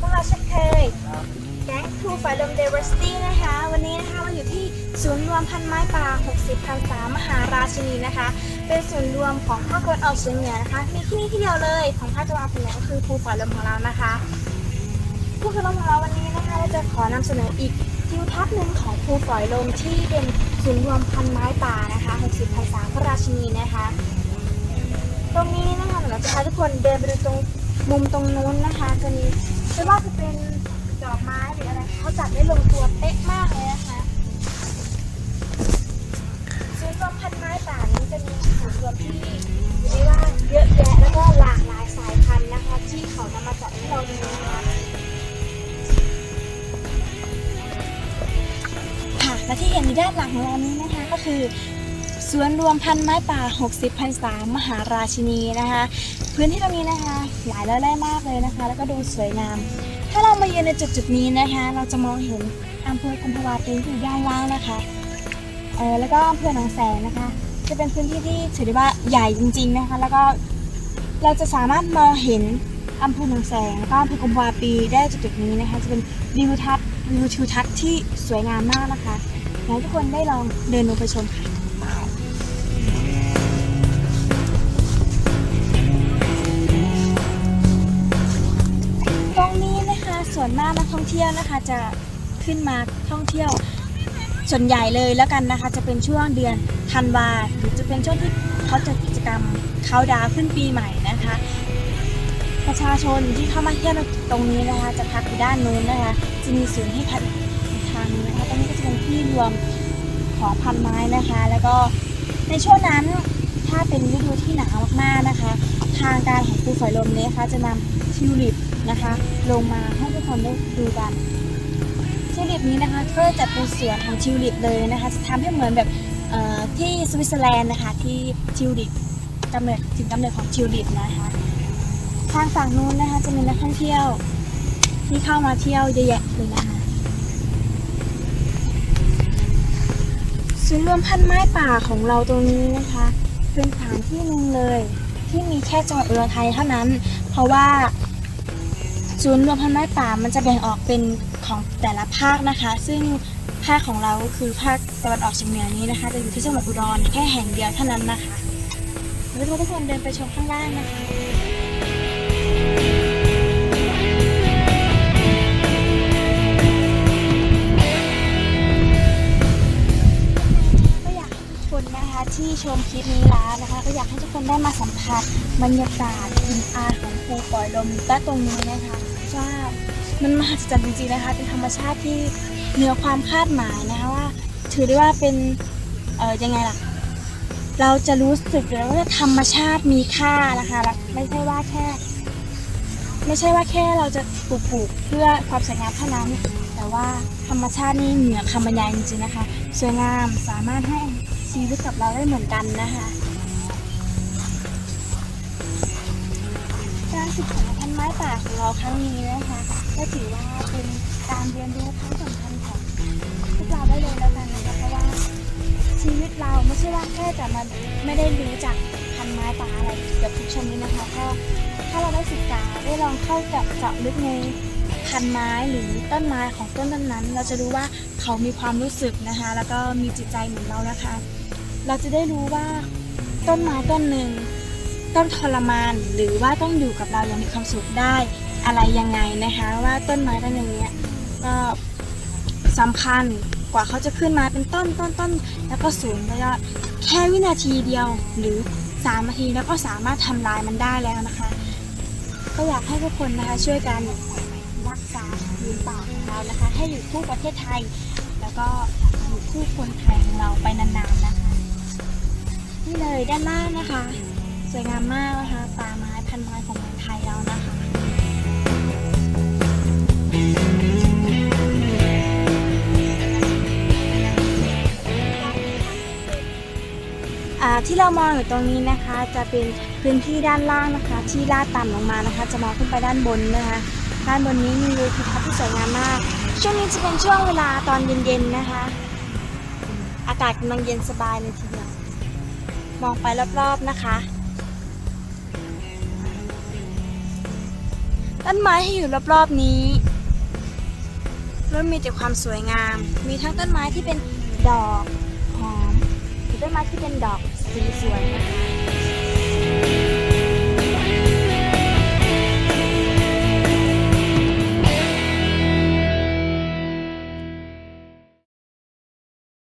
พวกเราเชฟเคยแก๊งภูฝายลม Diversity นะคะ วันนี้นะคะเราอยู่ที่ศูนย์รวมพันไม้ป่า 60พันษามหาราชินีนะคะ เป็นศูนย์รวมของภาคตะวันออกเฉียงเหนือนะคะ มีที่นี่ที่เดียวเลยของภาคตะวันออกเฉียงเหนือก็คือภูฝายลมของเรานะคะภูฝายลมของเราวันนี้นะคะเราจะขอนำเสนออีกทิวทัศน์หนึ่งของภูฝายลมที่เป็นศูนย์รวมพันไม้ป่านะคะ 60พันษาพระราชินีนะคะ ตรงนี้นะคะเราจะพาทุกคนเดินไปดูตรงมุมตรงนู้นนะคะจะมี ไม่ว่าจะเป็นดอกไม้หรืออะไรเขาจัดได้ลงตัวเป๊ะมากเลยนะคะศูนย์รวมพันไม้ป่านี้จะมีศูนรวมที่เรียกว่าเยอะแยะแล้วก็หลากหลายสายพันธุ์นะคะ ที่เขานำมาจัดให้เราดูนะคะค่ะและที่เห็นอยู่ด้านหลังของเรานี้นะคะ ก็คือ สวนรวมพันไม้ป่า 60พันษามหาราชินีนะคะ พื้นที่ตรงนี้นะคะ หลายและไร่มากเลยนะคะ แล้วก็ดูสวยงาม ถ้าเรามาเยือนในจุดจุดนี้นะคะ เราจะมองเห็นอำเภอกุมภาวาปีอยู่ด้านล่างนะคะเออแล้วก็อำเภอหนองแสงนะคะ จะเป็นพื้นที่ที่ถือได้ว่าใหญ่จริง ๆนะคะ แล้วก็เราจะสามารถมองเห็นอำเภอหนองแสงแล้วก็อำเภอกุมภาวาปีได้จุดจุดนี้นะคะ จะเป็นวิวทัศน์วิวทิวทัศน์ที่สวยงามมากนะคะอยากให้ทุกคนได้ลองเดินลงไปชมค่ะ ส่วนมากนักท่องเที่ยวนะคะจะขึ้นมาท่องเที่ยวส่วนใหญ่เลยแล้วกันนะคะ จะเป็นช่วงเดือนธันวาหรือจะเป็นช่วงที่เขาจัดกิจกรรมเขาดาวขึ้นปีใหม่นะคะ ประชาชนที่เข้ามาเที่ยวตรงนี้นะคะ จะพักอยู่ด้านนู้นนะคะ จะมีศูนย์ให้พักทางหนึงนะคะตรงนี้ก็จะเป็นที่รวมของพันไม้นะคะ แล้วก็ในช่วงนั้นถ้าเป็นฤดูที่หนาวมากๆนะคะ ทางการของภูฝอยลมเนี่ยนะคะจะนำทิวลิป นะคะ ลงมาให้ทุกคนได้ดูกันทิวลิปนี้นะคะก็จะเป็นสวนของทิวลิปเลยนะคะจะทำให้เหมือนแบบที่สวิตเซอร์แลนด์นะคะที่ทิวลิปกำเนิดถึงกำเนิดของทิวลิปนะคะทางฝั่งนู้นนะคะจะมีนักท่องเที่ยวที่เข้ามาเที่ยวเยอะแยะเลยนะคะศูนย์รวมพันไม้ป่าของเราตรงนี้นะคะเป็นสถานที่หนึ่งเลย ที่มีแค่จังหวัดอุดรธานีเท่านั้น เพราะว่า ศูนย์รวมพันไม้ป่ามันจะแบ่งออกเป็นของแต่ละภาคนะคะ ซึ่งภาคของเราคือภาคตะวันออกเฉียงเหนือนี้นะคะจะอยู่ที่จังหวัดอุดรแค่แห่งเดียวเท่านั้นนะคะเดี๋ยวทุกคนเดินไปชมข้างล่างนะคะก็อยากให้ทุกคนนะคะที่ชมคลิปนี้แล้วนะคะ ก็อยากให้ทุกคนได้มาสัมผัสบรรยากาศกินอาของภูปล่อยลมและตรงนี้นะคะ ว่ามันมหัศจรรย์จริงๆนะคะ เป็นธรรมชาติที่เหนือความคาดหมายนะคะว่า ถือได้ว่าเป็นเออยังไงล่ะ เราจะรู้สึกเลยว่าธรรมชาติมีค่านะคะและไม่ใช่ว่าแค่ ไม่ใช่ว่าแค่เราจะปลูกปลูกเพื่อความสวยงามเท่านั้น แต่ว่าธรรมชาตินี่เหนือคำบรรยายจริงๆนะคะ สวยงามสามารถให้ชีวิตกับเราได้เหมือนกันนะคะ ศึกษาพันไม้ป่าของเราครั้งนี้นะคะก็ถือว่าเป็นการเรียนรู้ครั้งสำคัญของพวกเราได้เลยแล้วกันนะคะเพราะว่าชีวิตเราไม่ใช่ว่าแค่จะมาไม่ได้รู้จักพันไม้ป่าอะไรเกือบทุกชนิดนะคะก็ถ้าเราได้ศึกษาได้ลองเข้ากับเจาะลึกในพันไม้หรือต้นไม้ของต้นนั้น เราจะรู้ว่าเขามีความรู้สึกนะคะ แล้วก็มีจิตใจเหมือนเรานะคะ เราจะได้รู้ว่าต้นไม้ต้นหนึ่ง ต้องทรมานหรือว่าต้องอยู่กับเราอย่างมีความสุขได้ อะไรยังไงนะคะ ว่าต้นไม้ต้นหนึ่งเนี้ยก็สำคัญกว่าเขาจะขึ้นมาเป็นต้นต้นต้นแล้วก็สูงแล้วก็แค่วินาทีเดียวหรือสามนาทีแล้วก็สามารถทำลายมันได้แล้วนะคะ ก็อยากให้ทุกคนนะคะช่วยกันรักษาพื้นป่าของเรานะคะ ให้อยู่คู่ประเทศไทย แล้วก็อยู่คู่คนไทยของเราไปนานๆนะคะนี่เลยด้านล่างนะคะ สวยงามมากนะคะป่าไม้พันไม้ของเมืองไทยเรานะคะที่เรามองอยู่ตรงนี้นะคะจะเป็นพื้นที่ด้านล่างนะคะ ที่ลาดต่ำลงมานะคะ จะมองขึ้นไปด้านบนนะคะด้านบนนี้มีวิวทิวทัศน์ที่สวยงามมาก ช่วงนี้จะเป็นช่วงเวลาตอนเย็นๆนะคะ อากาศกำลังเย็นสบายเลยทีเดียวมองไปรอบๆนะคะ ต้นไม้ที่อยู่รอบๆนี้ล้วนมีแต่ความสวยงาม มีทั้งต้นไม้ที่เป็นดอกหอมหรือต้นไม้ที่เป็นดอกสีสวยนะคะ